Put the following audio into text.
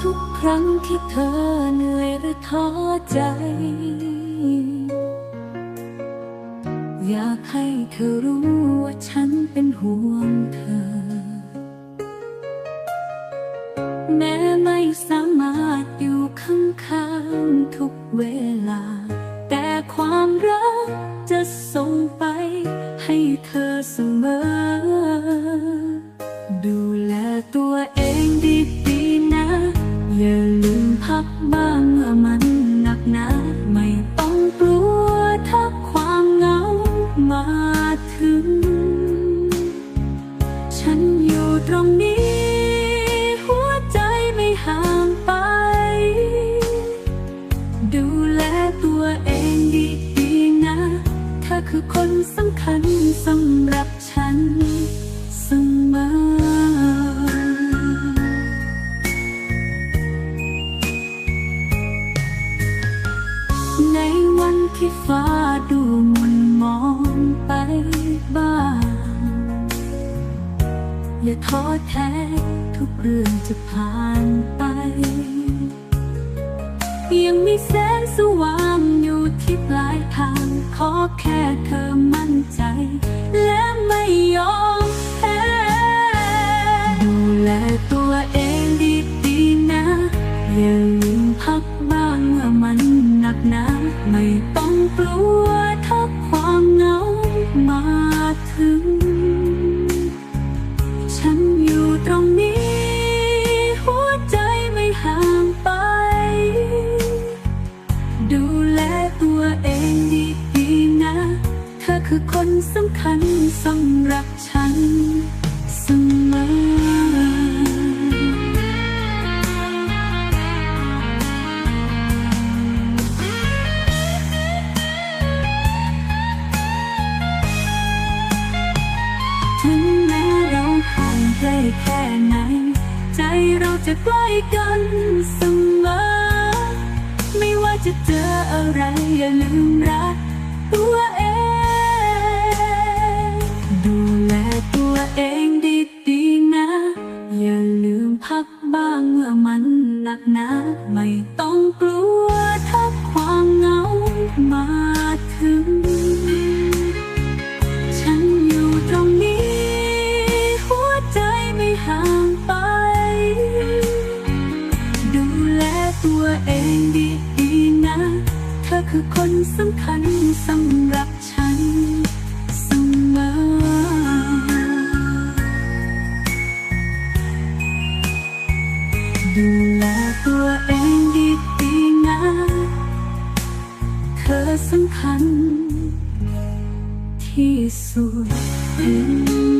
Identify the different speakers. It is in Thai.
Speaker 1: ทุกครั้งที่เธอเหนื่อยหรืท้อใจ อยากให้เธอรู้ว่าฉันเป็นห่วงเธอ แม้ ความรักจะส่งไปให้เธอเสมอ ดูแลตัวเองดีๆนะ อย่าลืมพักบ้างเมื่อมันหนักหนาไม่ต้องกลัวถ้าความเหงามาถึง ฉันอยู่ตรงนี้ำคัญสำหรับฉันเสมอในวันที่ฟ้าดูมุนมองไปบ้าง อย่าท้อแท้ทุกเรื่องจะผ่านไป ยังมีแสงสว่างอยู่ที่ปลายทาง ขอแค่เธอมั่นใจ และไม่ยอมแพ้ดูแลตัวเองดีๆนะ อย่าลืมพักบ้างเมื่อมันหนักหนาไม่ต้องกลัวถ้าความเหงามาถึง คือคนสำคัญสำหรับฉันเสมอถึงแม้เราห่างไกลแค่ไหน ใจเราจะใกล้กันเสมอ ไม่ว่าจะเจออะไรอย่าลืมรัก หนักหนาไม่ต้องกลัวถ้าความเหงามาถึง ฉันอยู่ตรงนี้ หัวใจไม่ห่างไป ดูแลตัวเองดีๆนะ เธอคือคนสำคัญสำหรับ สำคัญ ที่สุด